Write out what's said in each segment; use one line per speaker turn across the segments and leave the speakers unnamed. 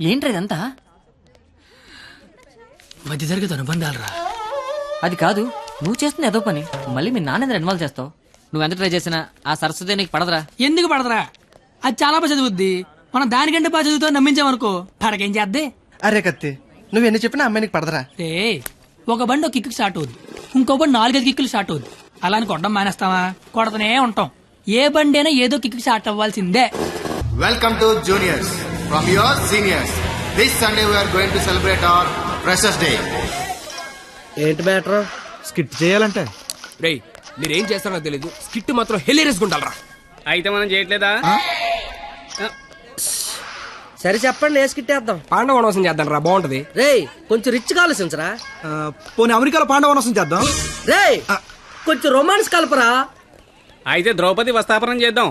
ఏంట్రా ఇదంతా
మధ్య తరగతి అనుబంధాలు రా
అది కాదు నువ్వు చేస్తుంది ఏదో పని. మళ్ళీ మీ నాన్న ఇన్వాల్వ్ చేస్తావు? నువ్వు ఎంత ట్రై చేసినా ఆ సరస్వతి నీకు పడదురా.
ఎందుకు పడదరా? అది చాలా బాగా చదువుద్ది. మనం దానికంటే బాగా చదువుతో నమ్మించామనుకో పడకేం చేద్దే?
అరే కత్తి నువ్వు ఎన్ని చెప్పినా అమ్మాయికి పడదరా.
రే ఒక బండి ఒక కిక్కు స్టార్ట్ అవుద్ది. ఇంకో బండి నాలుగైదు కిక్కులు స్టార్ట్ అవుద్ది. అలా అని కొట్టడం మానేస్తావా? కొడతనే ఉంటాం. ఏ బండి అయినా ఏదో కిక్కు స్టార్ట్ అవ్వాల్సిందే.
Welcome to juniors. From your seniors. This Sunday we are going to celebrate our Freshers Day.
ఏంటి మ్యాటర్?
స్కిట్ చేయాలంటే?
రేయ్ మీరేం చేస్తారో తెలీదు. స్కిట్ మాత్రం హెలీరియస్ గుండాలరా
అయితే మనం చేయట్లేదా?
సరే చెప్పండి వేసుకిట్టేద్దాం
పాండవ వనవాసం చేద్దాం రా బాగుంటది.
రేయ్ కొంచెం రిచ్ ఆలోచించరా?
పోనీ అమెరికాలో పాండవనసం చేద్దాం.
రేయ్ కొంచెం రొమాన్స్ కలపరా.
అయితే ద్రౌపది వస్తాపనం చేద్దాం.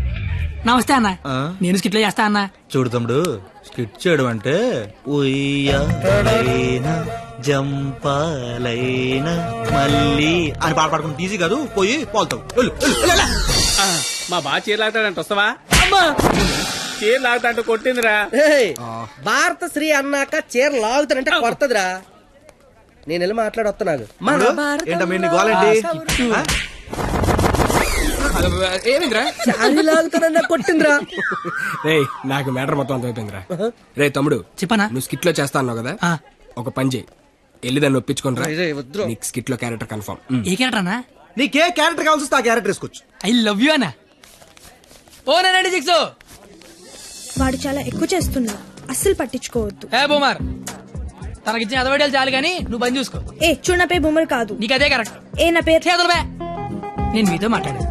నమస్తే అన్న. నేను స్కిట్లో చేస్తా అన్న.
చూడు తమ్ముడు స్కిట్ చేయడం అంటే ఉయ్యాలైన జంపాలైన మళ్ళీ అని పాట పాడుకుంటే ఈజీ కాదు. పోయి పోల్తావు.
మా బాగా చీర లాగుతాడంట వస్తావా? చీర లాగుతాంటూ కొట్టిందిరా.
ఏయ్, భారత శ్రీ అన్నాక చీర లాగుతానంటే కొడతదిరా. నేను వెళ్ళి మాట్లాడొస్తున్నాను
ఏమిందిరా
చాలి లాగుతానన్నా కొట్టిందిరా.
నాకు మ్యాటర్ మొత్తం అంత అయిపోయిందిరా. రే తమ్ముడు
చెప్పనా?
నువ్వు స్కిట్లో చేస్తా అన్నావు కదా?
ఆ.
ఒక పని చేయి. వెళ్ళి దాన్ని
వద్దురా.
నీకు స్కిట్లో క్యారెక్టర్ కన్ఫర్మ్
ఏ క్యారెక్టర్ అన్నా
నీకే క్యారెక్టర్ కావాల్సి వస్తే ఆ క్యారెక్టర్ వేసుకోవచ్చు.
ఐ లవ్ యూ అన్న. ఓ నైన్టీ సిక్స్
వాడు చాలా ఎక్కువ చేస్తున్నాడు అస్సలు పట్టించుకోవద్దు.
ఏ బొమ్మర్ తనకిచ్చిన అదవడాలు చాలు కానీ నువ్వు బంద్ చూసుకో.
ఏ చూడు నా పేరు బొమ్మలు కాదు.
నీకు అదే కరెక్ట్
ఏ నా పేరు?
నేను మీతో మాట్లాడేది. ఆ,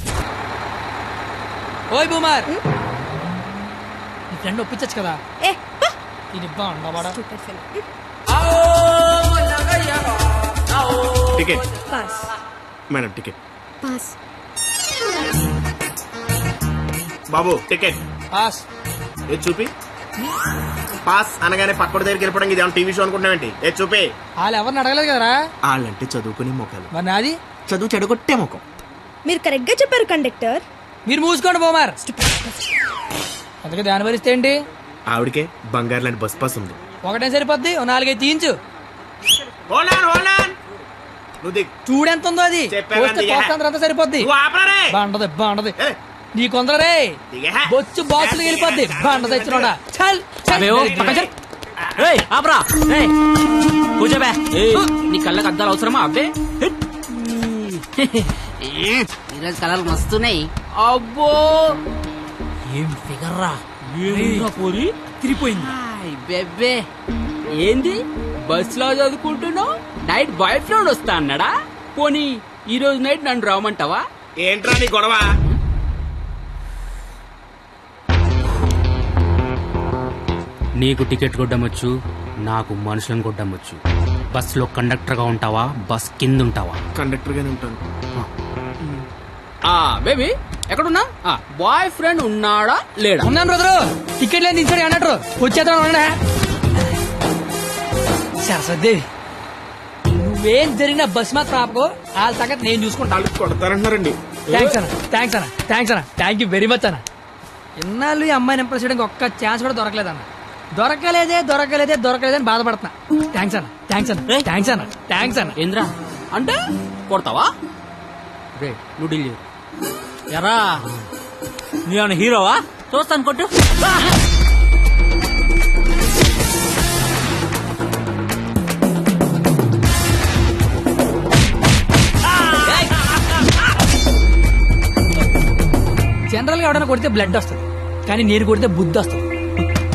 ఓయ్ బూమర్. నీ ఫ్రెండ్ ఒప్పించచ్చు కదా?
ఏ.
ఇది బాగుండవాడా.
Ticket.
Pass
madam ticket.
Pass
బాబు టికెట్.
పాస్
ఏది చూపి? పాస్ అనగానే పక్కడి దగ్గరికి వెళ్ళిపోవడం ఇది టీవీ షో అనుకుంటున్నావేంటి ఏ చూపి?
వాళ్ళు ఎవరిని అడగలేదు కదరా?
వాళ్ళంటే చదువుకునే మొక్కలు
మరి నాది?
చదువు చెడగొట్టే ముఖం.
మీరు కరెక్ట్గా చెప్పారు కండక్టర్
మీరు మూసుకోండి బోమార్. అందుకే దాని భరిస్తే ఏంటి?
ఆవిడకే బంగారు లాంటి బస్ పాస్ ఉంది.
ఒకటే సరిపోద్ది ఓ నాలుగైదు తీయించు. చూడెంత ఉందో అది? అంతా సరిపోద్ది. బాగుంటది బాగుంటది. నీ కొందరే. బొచ్చు బాక్సులు వెళ్ళిపోద్ది. బాగుంటది ఇచ్చినోడా చల్ చల్.
ఆపరా. కూర్చోబే నీ కళ్ళకి అద్దాలు అవసరమా? అబ్బే. ఈరోజు కలర్లు మస్తున్నాయి అబ్బో!
ఏం ఫిగర్ రా పోరి? తిరిపోయింది
బెబ్బే. ఏంది? బస్లో చదువుకుంటున్నావు? నైట్ బాయ్ ఫ్రెండ్ వస్తా అన్నాడా? పోనీ ఈ రోజు నైట్ నన్ను రావమంటావా
ఏంట్రా నీ గొడవ?
నీకు టికెట్ కొట్టమొచ్చు నాకు మనుషులను కొట్టమొచ్చు. బస్సులో కండక్టర్గా ఉంటావా? బస్ కింద ఉంటావా
కండక్టర్ గానే ఉంటాను.
ఆ బేబీ. ఎక్కడున్నా బాయ్ ఫ్రెండ్ ఉన్నాడా లేడా?
ఉన్నాను బ్రదరు టికెట్ లేని దించాడు అన్నట్టు. వచ్చేద్దాం ఉండండి. సరస్వదేవి నువ్వేం జరిగినా బస్ మాత్రం ఆపకో. వాళ్ళ సంగతి నేను చూసుకుంటాను
కొడతారంటున్నారండి.
థ్యాంక్స్ అన్న. థ్యాంక్స్ అన్న. థ్యాంక్స్ అన్న. థ్యాంక్ యూ వెరీ మచ్ అన్న. ఇన్నాళ్ళు ఈ అమ్మాయిని ఇంప్రెస్ చేయడానికి ఒక్క ఛాన్స్ కూడా దొరకలేదన్న. దొరకలేదే దొరకలేదే దొరకలేదని బాధపడుతున్నా. థ్యాంక్స్ అన్న. థ్యాంక్స్ అన్న. థ్యాంక్స్ అన్న. థ్యాంక్స్ అన్న.
ఏంద్రా? అంటే కొడతావా? రే నువ్వు డీల్ చేయు. ఎరా నువ్వేమన్నా హీరోవా? చూస్తాను కొట్టు.
జనరల్గా ఎవడైనా కొడితే బ్లడ్ వస్తుంది. కానీ నేను కొడితే బుద్ధి వస్తుంది.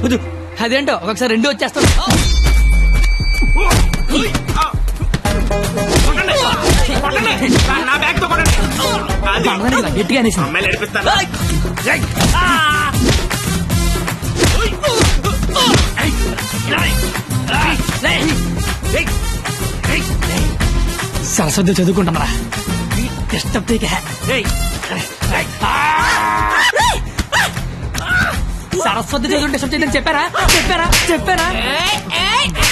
వద్దు. అదేంటో? ఒకసారి రెండు వచ్చేస్తాను.
నా బ్యాగ్తో కొట్టండి. అది.
మనదానికి ఇలా గట్టిగా అనేసి.
అమ్మాయిలు నడిపిస్తాను
సరస్వతి చదువుకుంటున్నారా? డిస్టర్బ్ సరస్వతి చదువు డిస్టర్బ్ చేయదని చెప్పారా? చెప్పారా? చెప్పారా?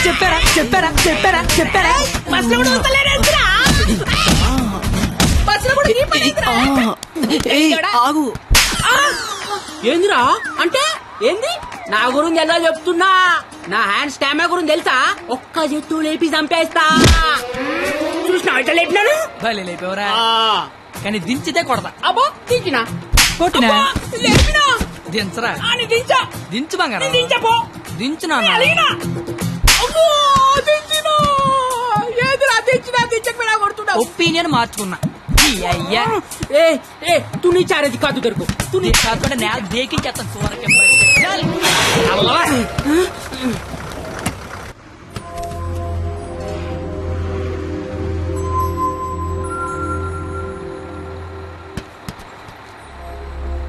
చెప్పారా? చెప్పారా? చెప్పారా? చెప్పారా? ఆగు.
ఏందిరా? అంటే ఏంది? నా గురించి ఎలా చెప్తున్నా? నా హ్యాండ్ స్టామా గురించి తెలుసా? ఒక్క చెట్టు లేపి చంపేస్తా. చూసినా లేపినాను
భలే లేపేవరా. కానీ దించితే కొడతా.
అబ్బో దించినా?
కొట్టినా?
లేపినా?
దించరా?
అని దించా.
దించు బంగారం.
దించపో దించినా ఏదిరా దించినా దించకపోయినా కొడుతున్నా
ఒపీనియన్ మార్చుకున్నా. అయ్యా
ఏ ఏ తు నీ చారేది కాదు దొరుకు తు నీ
కాకుండా నేల దేకించేస్తాను చూడకే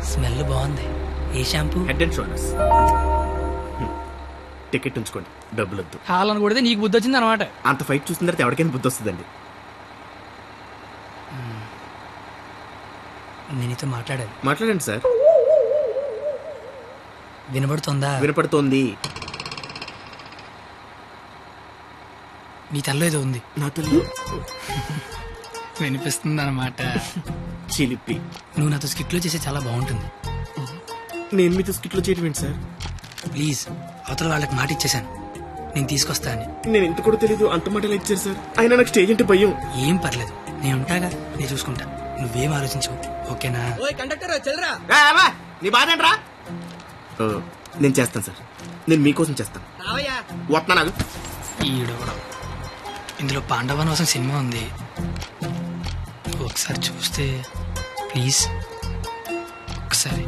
స్మెల్ బాగుంది ఏ shampoo
head and shoulders ticket ఉంచుకోండి డబ్బులు వద్దు
హాలను కూడా నీకు బుద్ధి వచ్చింది అనమాట
అంత ఫైట్ చూసిన తర్వాత ఎవరికైనా బుద్ధి వస్తుందండి
నేను నీతో మాట్లాడాలి.
మాట్లాడండి సార్.
వినబడుతుందా?
వినపడుతోంది.
నీ తల్లో ఏదో ఉంది.
నా తల్లి?
వినిపిస్తుంది అనమాట
చిలిపి.
నువ్వు నాతో స్కిట్లో చేస్తే చాలా బాగుంటుంది.
నేను మీతో స్కిట్లో చేయడం ఏంటి సార్?
ప్లీజ్ అవతల వాళ్ళకి మాట ఇచ్చేశాను. నేను తీసుకొస్తా అని.
నేను ఎంత కూడా తెలీదు అంత మాటలు ఇచ్చారు సార్? అయినా నాకు స్టేజ్ అంటే భయం.
ఏం పర్లేదు. నేను ఉంటాగా నేను చూసుకుంటా. నువ్వేం ఆలోచించవు ఓకేనా?
కండక్టర్ చెల్లరా
నీ బాధ ఏంట్రా? నేను చేస్తాను సార్. నేను మీకోసం చేస్తాను.
రావయ్యా.
వస్తున్నా నాకు
ఈడు కూడా. ఇందులో పాండవనవాసం సినిమా ఉంది. ఒకసారి చూస్తే ప్లీజ్. ఒకసారి.